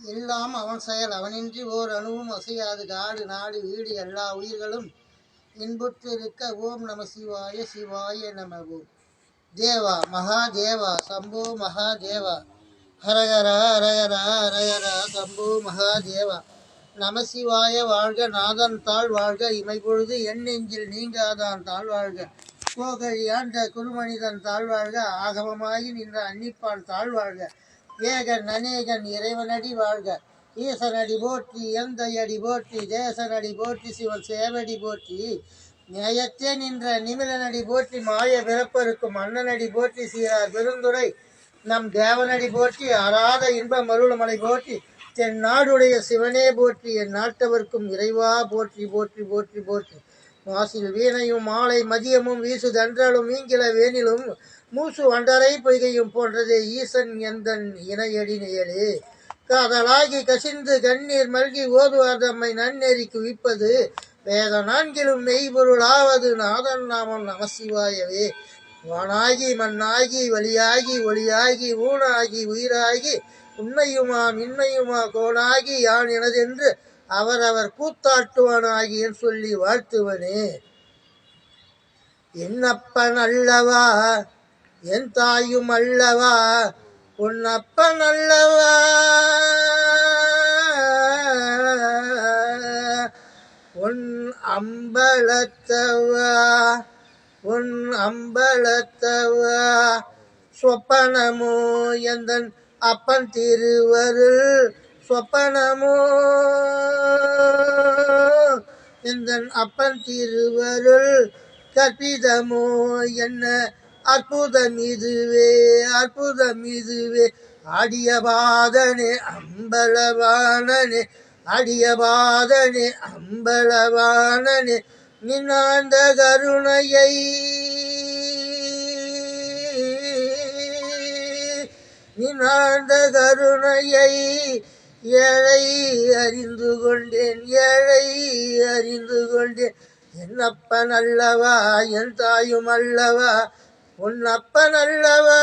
எல்லாம் அவன் செயல். அவனின்றி ஓர் அணுவும் அசையாது. காடு நாடு வீடு எல்லா உயிர்களும் இன்புற்றிருக்க ஓம் நம சிவாய சிவாய நம ஓம் தேவா மகாதேவா சம்போ மகாதேவா. ஹரஹரா ஹரஹரா ஹரஹரா சம்போ மகாதேவா. நம சிவாய வாழ்க நாதன் தாழ் வாழ்க இமைப்பொழுது என் நெஞ்சில் நீங்காதான் தாழ் வாழ்க. கோகழியாண்ட குருமனிதன் தாழ்வாழ்க ஆகமமாகி நின்ற அன்னிப்பான் தாழ்வாழ்க ஏகன் அநேகன் இறைவனடி வாழ்க. ஈசனடி போற்றி எந்தையடி போற்றி தேசனடி போற்றி சிவன் சேவடி போற்றி. நியாயத்தே நின்ற நிமிலனடி போற்றி மாய பிறப்பருக்கும் அண்ணனடி போற்றி சீரார் பெருந்துரை. நம் தேவனடி போற்றி அறாத இன்ப மருளமலை போற்றி. தென் நாடுடைய சிவனே போற்றி என் நாட்டவர்க்கும் இறைவா போற்றி போற்றி போற்றி போற்றி. மாசில் வீணையும் மாலை மதியமும் வீசு தன்றலும் மீங்கில வேனிலும் மூசு வண்டரை பொய்கையும் போன்றதே ஈசன் எந்தன் இணையடி நியலே காதலாகி கசிந்து கண்ணீர் மல்கி ஓதுவார் தம்மை நன்னெறி குவிப்பது. வேத நான்கிலும் மெய்பொருளாவது நாதன் நாமம் நமசிவாயவே வானாகி மண்ணாகி வழியாகி ஒளியாகி ஊனாகி உயிராகி உண்மையுமா மின்மையுமா கோனாகி யான் எனதென்று அவரவர் கூத்தாட்டுவானாகி என்று சொல்லி வாழ்த்துவனே. என்னப்பன் அல்லவா என் தாயும் அல்லவா உன்னப்பன் அல்லவா? உன் அம்பலத்தவா உன் அம்பலத்தவா? சொப்பனமோ எந்தன் அப்பன் திருவருள் சொப்பனமோ? எந்தன் அப்பன் திருவருள் கற்பிதமோ என்ன அற்புதம் இதுவே அற்புதம் இதுவே. அடியபாதனே அம்பலவானனே அடியபாதனே அம்பலவானனே நின்னாந்த கருணையை. நின்னாந்த கருணையை ஏழை அறிந்து கொண்டேன் ஏழை அறிந்து கொண்டேன். என் அப்பன் அல்லவா என் தாயும் அல்லவா? உன் அப்பன் அல்லவா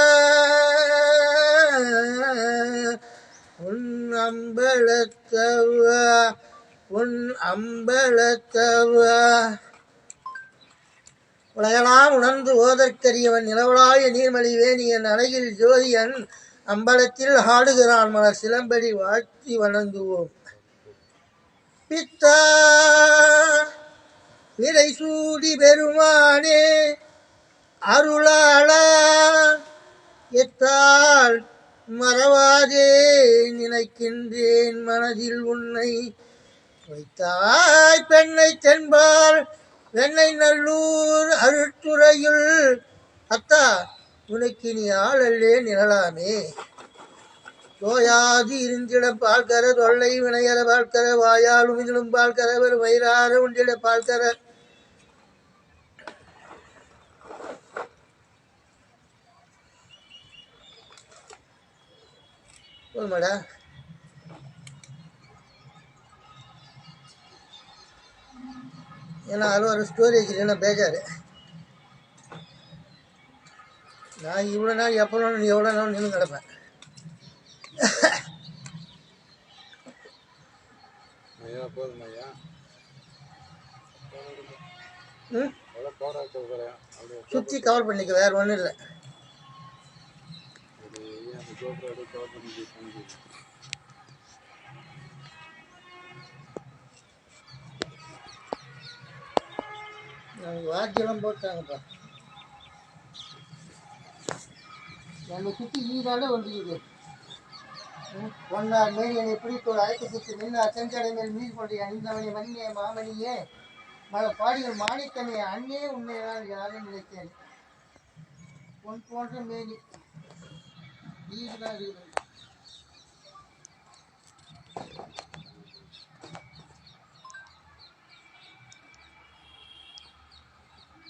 உன் அம்பலத்தவா உன் அம்பலத்தவா. உலகெல்லாம் உணர்ந்து ஓதற்கரியவன் நிலவலாய நீர்மலி வேணியன் அழகில் ஜோதியன் அம்பலத்தில் ஆடுகிறான் மலர் சிலம்படி வாழ்த்தி வணங்குவோம். பித்தா விலை சூடி பெருமானே அருளாளா எத்தால் மறவாதே நினைக்கின்றேன் மனதில் உன்னை வைத்தாய் பெண்ணை தென்பால் வெண்ணை நல்லூர் அருட்துறையுள் அத்தா உனக்கு நீ ஆளல்லே நிழலாமே. தோயாது இருந்திட பார்க்கற தொல்லை வினையர பார்க்கற வாயால் உமிழும் பார்க்கற ஒரு வயிறார உண்டிட பார்க்கற போதுமாடா. ஏன்னா ஒரு ஸ்டோரேஜ் இல்லைன்னா பேஜாரு. நான் இவ்வளோ நாள் எப்போ நாள் எவ்வளோ நாள் நின்று கிடப்பேன். சுற்றி கவர் பண்ணிக்க வேற ஒன்றும் இல்லை. ஐயா அந்த கோபுரம் அப்படியே கவர் பண்ணி பண்ணி நமக்கு வாத்தியெல்லாம் போட்டாங்கப்பா. என்னை சுற்றி ஈடால வந்துக்குது. பொன்னார் மேரியனை பிடித்தோர் அழைத்து சுற்றி நின்று அச்சஞ்சடை மேல் மீன் கொண்டு அணிந்தவனே மணியே மாமணியே. மல பாடிகள் மாணிக்கனே அண்ணே உன்னை யாரும் நினைத்தேன். பொன் போன்ற மேனி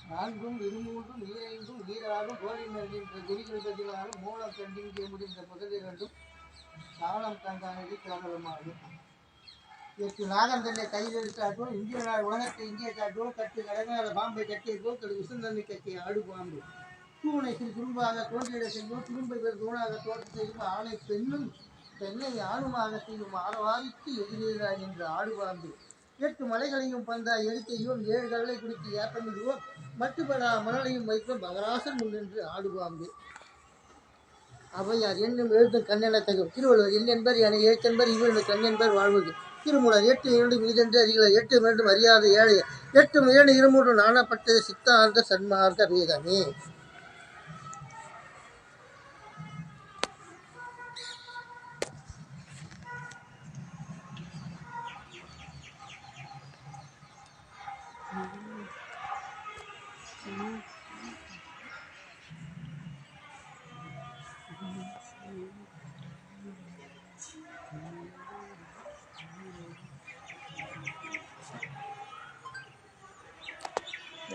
நான்கும் இருமூன்றும் நீரைந்தும் நீராலும் கோழி மருகின்ற குடிகள் பதிலாலும் மூலம் கண்டிங்கே முடிந்த முதலிரண்டும் சாலம் தங்கானது கேவலமாகும். எட்டு நாகம் தன்னை கையில் எடுத்தாட்டும் இந்திய உலகத்தை இந்திய காட்டும் கட்டு கடங்காத பாம்பை கட்டிய போக்கள் விசுந்தன்மை கட்டிய ஆடு பாம்பு. தூணை சிறு தோன்றிட செய்யும் துரும்பை பெரு தூணாக தோற்று செய்யும் ஆணை பெண்ணும் பெண்ணை ஆணுமாக செய்யும் ஆரவாரித்து எதிரேறாய் என்று ஆடுவாந்து எட்டு மலைகளையும் பந்தா எடுத்தையும் ஏழு கடலை குடித்து ஏப்பமிடுவோம் மட்டுப்படா மணலையும் வைக்கும் பகராசன் முன்னின்று ஆடுவாந்து அவையார் என்னும் எழுத்தும் கண்ணென தகும். திருவள்ளுவர் என் என்பர் என ஏற்றென்பர் இவனு கண்ணென்பர் வாழ்வது. திருமூலர் எட்டு இரண்டு மீதென்று அறிகிற எட்டு மீண்டும் அறியாத ஏழை எட்டு இரண்டு இருமூன்று நாணப்பட்டது சித்தார்த்த சன்மார்க்க வேதமே.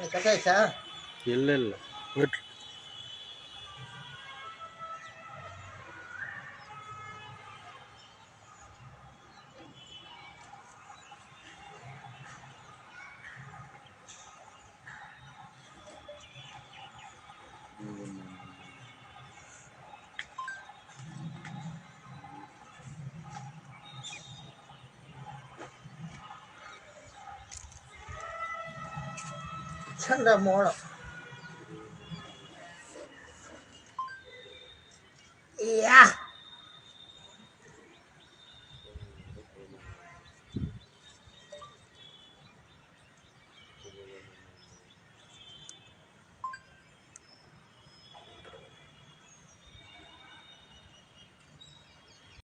கட்டாயிச்சா இல்லை இல்லை. 全都没了。呀。